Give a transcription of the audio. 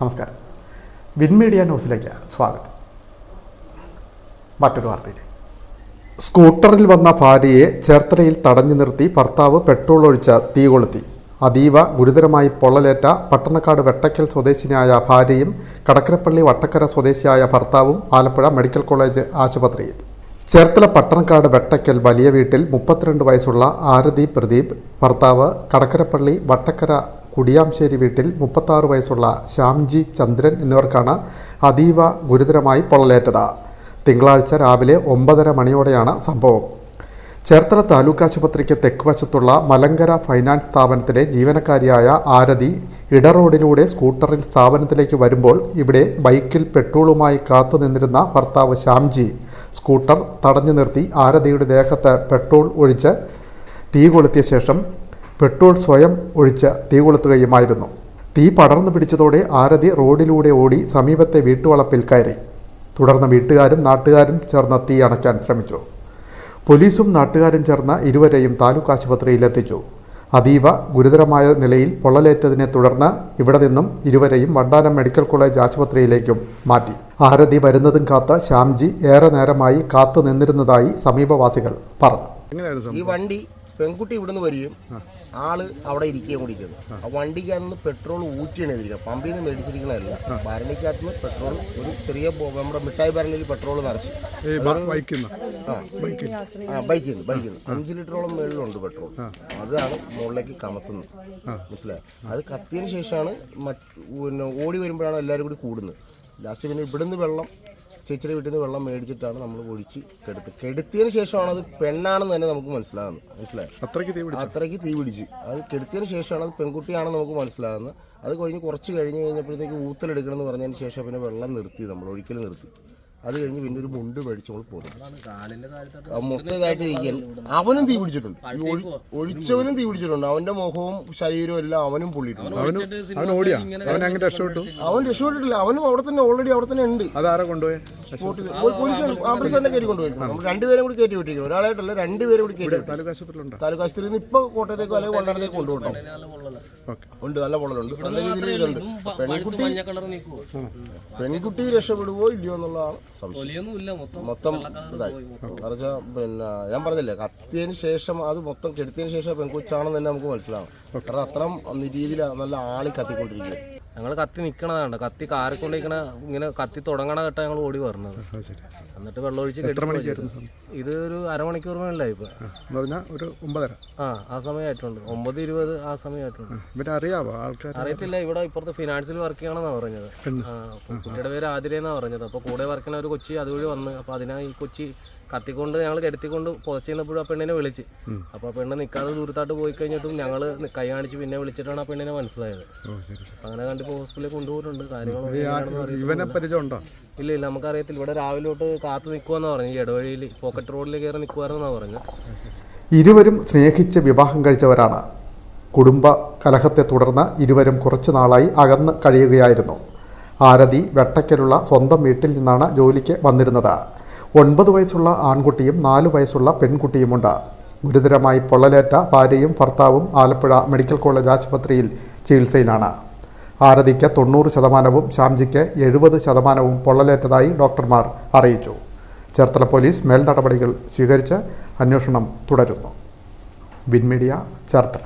നമസ്കാരം. Win media ന്യൂസിലേക്ക് സ്വാഗതം. മറ്റൊരു വാർത്തയിലേക്ക്. സ്കൂട്ടറിൽ വന്ന ഭാര്യയെ ചേർത്തലയിൽ തടഞ്ഞു നിർത്തി ഭർത്താവ് പെട്രോൾ ഒഴിച്ച് തീ കൊളുത്തി. അതീവ ഗുരുതരമായി പൊള്ളലേറ്റ പട്ടണക്കാട് വെട്ടക്കൽ സ്വദേശിനിയായ ഭാര്യയും കടക്കരപ്പള്ളി വട്ടക്കര സ്വദേശിയായ ഭർത്താവും ആലപ്പുഴ മെഡിക്കൽ കോളേജ് ആശുപത്രിയിൽ. ചേർത്തല പട്ടണക്കാട് വെട്ടക്കൽ വലിയ വീട്ടിൽ മുപ്പത്തിരണ്ട് വയസ്സുള്ള ആരതി പ്രദീപ് ഭർത്താവ് കടക്കരപ്പള്ളി വട്ടക്കര കുടിയാംശ്ശേരി വീട്ടിൽ മുപ്പത്താറ് വയസ്സുള്ള ശ്യാംജി ചന്ദ്രൻ എന്നിവർക്കാണ് അതീവ ഗുരുതരമായി പൊള്ളലേറ്റത്. തിങ്കളാഴ്ച രാവിലെ ഒമ്പതര മണിയോടെയാണ് സംഭവം. ചേർത്തല താലൂക്ക് ആശുപത്രിക്ക് തെക്ക് വശത്തുള്ള മലങ്കര ഫൈനാൻസ് സ്ഥാപനത്തിലെ ജീവനക്കാരിയായ ആരതി ഇടറോഡിലൂടെ സ്കൂട്ടറിൽ സ്ഥാപനത്തിലേക്ക് വരുമ്പോൾ ഇവിടെ ബൈക്കിൽ പെട്രോളുമായി കാത്തുനിന്നിരുന്ന ഭർത്താവ് ശ്യാംജി സ്കൂട്ടർ തടഞ്ഞു നിർത്തി ആരതിയുടെ ദേഹത്ത് പെട്രോൾ ഒഴിച്ച് തീ കൊളുത്തിയ ശേഷം പെട്രോൾ സ്വയം ഒഴിച്ച് തീ കൊളുത്തുകയുമായിരുന്നു തീ പടർന്നു പിടിച്ചതോടെ ആരതി റോഡിലൂടെ ഓടി സമീപത്തെ വീട്ടുവളപ്പിൽ കയറി. തുടർന്ന് വീട്ടുകാരും നാട്ടുകാരും ചേർന്ന് തീ അണയ്ക്കാൻ ശ്രമിച്ചു. പോലീസും നാട്ടുകാരും ചേർന്ന് ഇരുവരെയും താലൂക്ക് ആശുപത്രിയിൽ എത്തിച്ചു. അതീവ ഗുരുതരമായ നിലയിൽ പൊള്ളലേറ്റതിനെ തുടർന്ന് ഇവിടെ നിന്നും ഇരുവരെയും വണ്ടാനം മെഡിക്കൽ കോളേജ് ആശുപത്രിയിലേക്കും മാറ്റി. ആരതി വരുന്നതും കാത്ത് ശ്യാംജി ഏറെ നേരമായി കാത്തു നിന്നിരുന്നതായി സമീപവാസികൾ പറഞ്ഞു. ഈ വണ്ടി പെൺകുട്ടി ഇവിടുന്ന് വരികയും ആൾ അവിടെ ഇരിക്കുകയും ചെയ്തു. ആ. വണ്ടിക്കകത്ത് പെട്രോൾ ഊറ്റിയാണ് ഇതിരിക്കുന്നത് പമ്പിൽ നിന്ന് മേടിച്ചിരിക്കണതല്ല. ഭരണിക്കകത്ത് നിന്ന് പെട്രോൾ ഒരു ചെറിയ നമ്മുടെ മിഠായി ഭരണിയിൽ പെട്രോൾ നിറച്ചു. ബൈക്കിൽ നിന്ന് ആ. ബൈക്കിൽ നിന്ന് ബൈക്കിൽ നിന്ന് അഞ്ച് ലിറ്ററോളം മേളിലുണ്ട് പെട്രോൾ അതാണ് മുകളിലേക്ക് കമത്തുന്നത്. മനസ്സിലായി? അത് കത്തിയതിന് ശേഷമാണ് മറ്റ് പിന്നെ ഓടി വരുമ്പോഴാണ് എല്ലാവരും കൂടി കൂടുന്നത്. ലാസ്റ്റ് പിന്നെ ഇവിടുന്ന് വെള്ളം ചേച്ചിയുടെ വീട്ടിൽ നിന്ന് വെള്ളം മേടിച്ചിട്ടാണ് നമ്മൾ ഒഴിച്ച് കെടുത്ത് കെടുത്തിയതിന് ശേഷമാണ് അത് പെണ്ണാണെന്ന് തന്നെ നമുക്ക് മനസ്സിലാകുന്നത് മനസ്സിലായി? അത്രയ്ക്ക് തീ പിടിച്ചു? അത്രയ്ക്ക് തീ പിടിച്ച്. അത് കെടുത്തിയതിന് ശേഷമാണ് അത് പെൺകുട്ടിയാണെന്ന് നമുക്ക് മനസ്സിലാകുന്നത് അത് കഴിഞ്ഞ് കുറച്ച് കഴിഞ്ഞ് കഴിഞ്ഞപ്പോഴത്തേക്ക് ഊത്തലെടുക്കണം എന്ന് പറഞ്ഞതിന് ശേഷം പിന്നെ വെള്ളം നിർത്തി നമ്മൾ ഒഴിക്കൽ നിർത്തി. അത് കഴിഞ്ഞ് പിന്നെ ഒരു മുണ്ട് മേടിച്ച് നമ്മൾ പോകുന്നു മൊത്തമായിട്ട് ഇരിക്കാൻ അവനും തീ പിടിച്ചിട്ടുണ്ട്. ഒഴിച്ചവനും തീ പിടിച്ചിട്ടുണ്ട്. അവന്റെ മുഖവും ശരീരവും എല്ലാം അവനും പൊള്ളിയിട്ടുണ്ട്. അവൻ ഓടിയാ. അവൻ അങ്ങനെ രക്ഷപ്പെട്ടു? അവൻ രക്ഷപ്പെട്ടിട്ടില്ല. അവനും അവിടെ തന്നെ ഓൾറെഡി അവിടെ തന്നെ ഉണ്ട്. പോലീസ് ആംബുലൻസ് തന്നെ കയറി കൊണ്ടുപോയിരിക്കും നമ്മൾ രണ്ടുപേരും കൂടി കയറ്റി വിട്ടിരിക്കും ഒരാളായിട്ടല്ല രണ്ടുപേരും കൂടി കയറ്റി വിട്ടു താലൂക്ക് ആശുപത്രിയിൽ നിന്ന് ഇപ്പൊ കോട്ടയത്തേക്കോ അല്ലെങ്കിൽ കൊണ്ടാടത്തേക്ക് കൊണ്ടുപോകണം ഓക്കെ. ഉണ്ട് നല്ല പൊള്ളലുണ്ട്. നല്ല രീതിയിൽ ഇതുണ്ട് പെൺകുട്ടി പെൺകുട്ടി രക്ഷപ്പെടുവോ ഇല്ലയോ എന്നുള്ളതാണ് മൊത്തം ഇതായി. പിന്നെ ഞാൻ പറഞ്ഞില്ലേ കത്തിയതിന് ശേഷം അത് മൊത്തം കെടുത്തിയതിന് ശേഷം പെൺകുച്ചാണെന്ന് തന്നെ നമുക്ക് മനസ്സിലാവും കാരണം അത്ര രീതിയിൽ നല്ല ആളി കത്തിക്കൊണ്ടിരിക്കുക ഞങ്ങൾ കത്തി നിൽക്കണതാണ് കത്തി കാറിക്കൊണ്ടിരിക്കണ ഇങ്ങനെ കത്തി തുടങ്ങണ ഘട്ടം ഞങ്ങൾ ഓടി പറഞ്ഞത് ശരി. എന്നിട്ട് വെള്ളമൊഴിച്ച് കെട്ടി ഇത് ഒരു അരമണിക്കൂർ മേളിലായി ഇപ്പൊ ഒരു ഒമ്പതര. ആ ആ സമയമായിട്ടുണ്ട്. ഒമ്പത് ഇരുപത് ആ സമയമായിട്ടുണ്ട്. അറിയാവോ ആൾക്കാർ അറിയത്തില്ല ഇവിടെ ഇപ്പുറത്ത് ഫിനാൻസിൽ വർക്ക് ചെയ്യണമെന്നാണ് പറഞ്ഞത്. കുട്ടിയുടെ പേര് ആതിരയെന്നാണ് പറഞ്ഞത്. അപ്പൊ കൂടെ വർക്ക് ചെയ്യുന്ന ഒരു കൊച്ചി അതുവഴി വന്ന് അപ്പൊ അതിനാ ഈ കൊച്ചി കത്തിക്കൊണ്ട് ഞങ്ങൾ കെടുത്തിക്കൊണ്ട് പുതച്ചിരുന്നപ്പോഴും ആ പെണ്ണിനെ വിളിച്ച്. അപ്പോൾ ആ പെണ്ണ് നിൽക്കാതെ ദൂരത്തായിട്ട് പോയി കഴിഞ്ഞിട്ടും ഞങ്ങൾ കൈ കാണിച്ച് പിന്നെ വിളിച്ചിട്ടാണ് ആ പെണ്ണിനെ മനസ്സിലായത്. അങ്ങനെ കണ്ടിപ്പോൾ ഹോസ്പിറ്റലിൽ കൊണ്ടുപോയിട്ടുണ്ട്. പരിചയം ഇല്ല ഇല്ല നമുക്കറിയത്തില്ല. ഇവിടെ രാവിലെ തൊട്ട് കാത്തു നിൽക്കുമെന്നാ പറഞ്ഞു ഇടവഴിയിൽ പോക്കറ്റ് റോഡിൽ കയറി നിൽക്കുമായിരുന്നാ പറഞ്ഞു ഇരുവരും സ്നേഹിച്ച് വിവാഹം കഴിച്ചവരാണ്. കുടുംബ കലഹത്തെ തുടർന്ന് ഇരുവരും കുറച്ചു നാളായി അകന്ന് കഴിയുകയായിരുന്നു. ആരതി വെട്ടയ്ക്കലുള്ള സ്വന്തം വീട്ടിൽ നിന്നാണ് ജോലിക്ക് വന്നിരുന്നത്. ഒൻപത് വയസ്സുള്ള ആൺകുട്ടിയും നാല് വയസ്സുള്ള പെൺകുട്ടിയുമുണ്ട്. ഗുരുതരമായി പൊള്ളലേറ്റ ഭാര്യയും ഭർത്താവും ആലപ്പുഴ മെഡിക്കൽ കോളേജ് ആശുപത്രിയിൽ ചികിത്സയിലാണ്. ആരതിക്ക് തൊണ്ണൂറ് ശതമാനവും ശ്യാംജിക്ക് എഴുപത് ശതമാനവും പൊള്ളലേറ്റതായി ഡോക്ടർമാർ അറിയിച്ചു. ചേർത്തല പോലീസ് മേൽ നടപടികൾ സ്വീകരിച്ച് അന്വേഷണം തുടരുന്നു. Win media Cherthala.